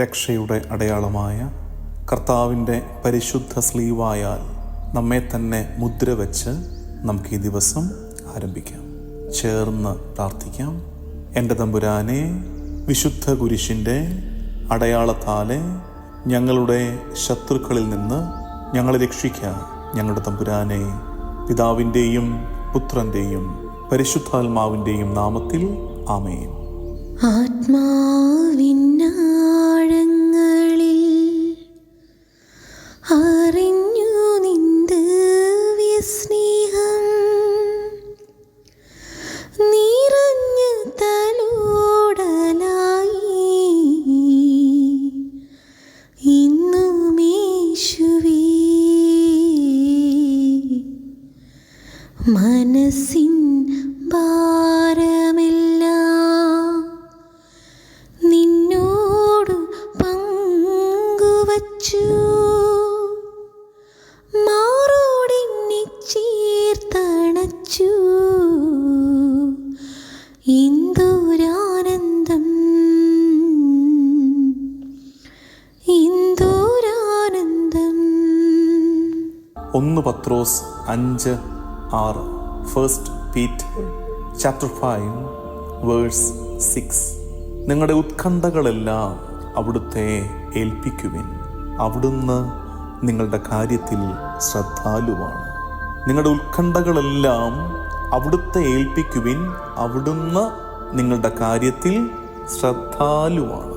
രക്ഷയുടെ അടയാളമായ കർത്താവിന്റെ പരിശുദ്ധ സ്ലീവായാൽ നമ്മെ തന്നെ മുദ്ര വച്ച് നമുക്ക് ഈ ദിവസം ആരംഭിക്കാം. ചേർന്ന് പ്രാർത്ഥിക്കാം. എന്റെ തമ്പുരാനെ വിശുദ്ധ കുരിശിന്റെ അടയാളത്താലെ ഞങ്ങളുടെ ശത്രുക്കളിൽ നിന്ന് ഞങ്ങളെ രക്ഷിക്കുക ഞങ്ങളുടെ തമ്പുരാനെ പിതാവിന്റെയും പുത്രന്റെയും പരിശുദ്ധാത്മാവിന്റെയും നാമത്തിൽ ആമേൻ. ആത്മാവിന്നാഴങ്ങളിൽ ഒന്ന് പത്രോസ് അഞ്ച് ആറ്. First Peter chapter five verse six നിങ്ങളുടെ ഉത്കണ്ഠകളെല്ലാം അവിടുത്തെ ഏൽപ്പിക്കുവിൻ. അവിടുന്ന് നിങ്ങളുടെ കാര്യത്തിൽ ശ്രദ്ധാലുവാണ്. നിങ്ങളുടെ ഉത്കണ്ഠകളെല്ലാം അവിടുത്തെ ഏൽപ്പിക്കുവിൻ. അവിടുന്ന് നിങ്ങളുടെ കാര്യത്തിൽ ശ്രദ്ധാലുവാണ്.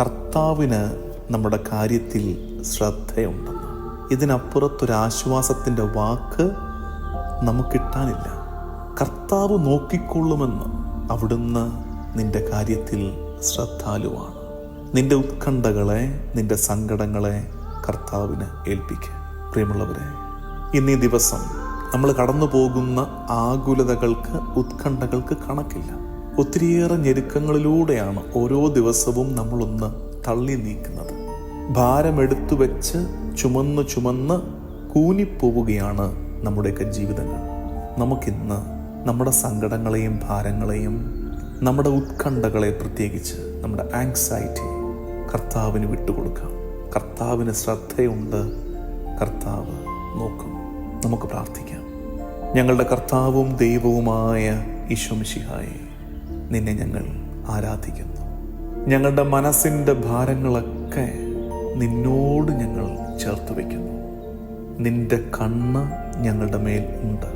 കർത്താവിന് നമ്മുടെ കാര്യത്തിൽ ശ്രദ്ധയുണ്ടെന്ന് ഇതിനപ്പുറത്തൊരാശ്വാസത്തിന്റെ വാക്ക് നമുക്കിട്ടാനില്ല കർത്താവ് നോക്കിക്കൊള്ളുമെന്ന് അവിടുന്ന് നിന്റെ കാര്യത്തിൽ ശ്രദ്ധാലുവാണ്. നിന്റെ ഉത്കണ്ഠകളെ നിന്റെ സങ്കടങ്ങളെ കർത്താവിന് ഏൽപ്പിക്കുക പ്രിയമുള്ളവരെ ഇന്നീ ദിവസം നമ്മൾ കടന്നു പോകുന്ന ആകുലതകൾക്ക് ഉത്കണ്ഠകൾക്ക് കണക്കില്ല. ഒത്തിരിയേറെ ഞെരുക്കങ്ങളിലൂടെയാണ് ഓരോ ദിവസവും നമ്മളൊന്ന് തള്ളി നീക്കുന്നത്. ഭാരമെടുത്തു വെച്ച് ചുമന്ന് ചുമന്ന് കൂനിപ്പോവുകയാണ് നമ്മുടെയൊക്കെ ജീവിതങ്ങൾ. നമുക്കിന്ന് നമ്മുടെ സങ്കടങ്ങളെയും ഭാരങ്ങളെയും നമ്മുടെ ഉത്കണ്ഠകളെ പ്രത്യേകിച്ച് നമ്മുടെ ആങ്സൈറ്റി കർത്താവിന് വിട്ടുകൊടുക്കാം. കർത്താവിന് ശ്രദ്ധയുണ്ട്. കർത്താവ് നോക്കും. നമുക്ക് പ്രാർത്ഥിക്കാം. ഞങ്ങളുടെ കർത്താവും ദൈവവുമായ ഈശോമിശിഹായെ നിന്നെ ഞങ്ങൾ ആരാധിക്കുന്നു. ഞങ്ങളുടെ മനസ്സിന്റെ ഭാരങ്ങളൊക്കെ നിന്നോട് ഞങ്ങൾ ചേർത്ത് വയ്ക്കുന്നു. നിന്റെ കണ്ണ് ഞങ്ങളുടെ മേൽ ഉണ്ട്.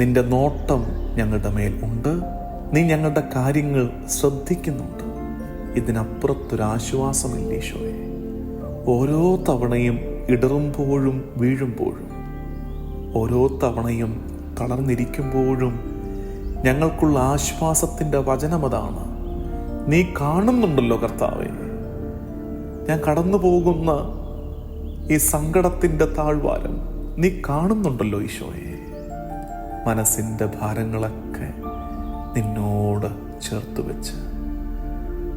നിന്റെ നോട്ടം ഞങ്ങളുടെ മേൽ ഉണ്ട്. നീ ഞങ്ങളുടെ കാര്യങ്ങൾ ശ്രദ്ധിക്കുന്നുണ്ട്. ഇതിനപ്പുറത്തൊരാശ്വാസമില്ല ഈശോയെ? ഓരോ തവണയും ഇടറുമ്പോഴും വീഴുമ്പോഴും ഓരോ തവണയും തളർന്നിരിക്കുമ്പോഴും ഞങ്ങൾക്കുള്ള ആശ്വാസത്തിന്റെ വചനമതാണ്. നീ കാണുന്നുണ്ടല്ലോ കർത്താവെ. ഞാൻ കടന്നു പോകുന്ന ഈ സങ്കടത്തിന്റെ താഴ്വാരം നീ കാണുന്നുണ്ടല്ലോ ഈശോയെ. മനസ്സിന്റെ ഭാരങ്ങളൊക്കെ നിന്നോട് ചേർത്ത് വെച്ച്.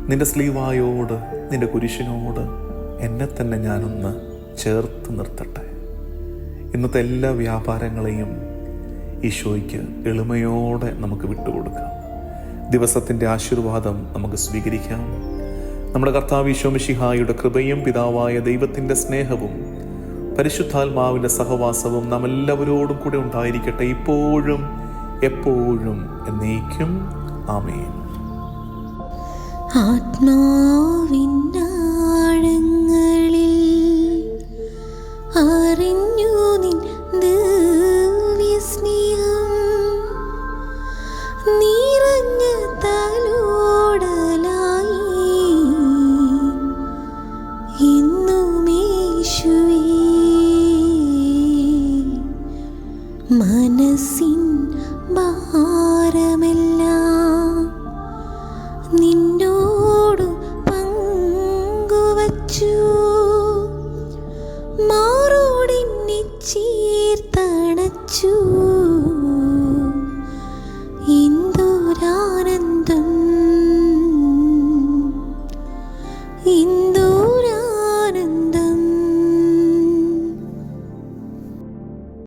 നിന്റെ സ്ലീവായോട് നിന്റെ കുരിശിനോട് എന്നെ തന്നെ ഞാനൊന്ന് ചേർത്ത് നിർത്തട്ടെ. ഇന്നത്തെ എല്ലാ വ്യാപാരങ്ങളെയും ഈശോയ്ക്ക് എളിമയോടെ നമുക്ക് വിട്ടുകൊടുക്കാം. ദിവസത്തിന്റെ ആശീർവാദം നമുക്ക് സ്വീകരിക്കാം. നമ്മുടെ കർത്താവ് ഈശോമിഷിഹായുടെ കൃപയും പിതാവായ ദൈവത്തിന്റെ സ്നേഹവും പരിശുദ്ധാത്മാവിന്റെ സഹവാസവും നാം എല്ലാവരോടും കൂടെ ഉണ്ടായിരിക്കട്ടെ ഇപ്പോഴും എപ്പോഴും എന്നേക്കും. ആമേൻ. ആത്മാവിന്ന you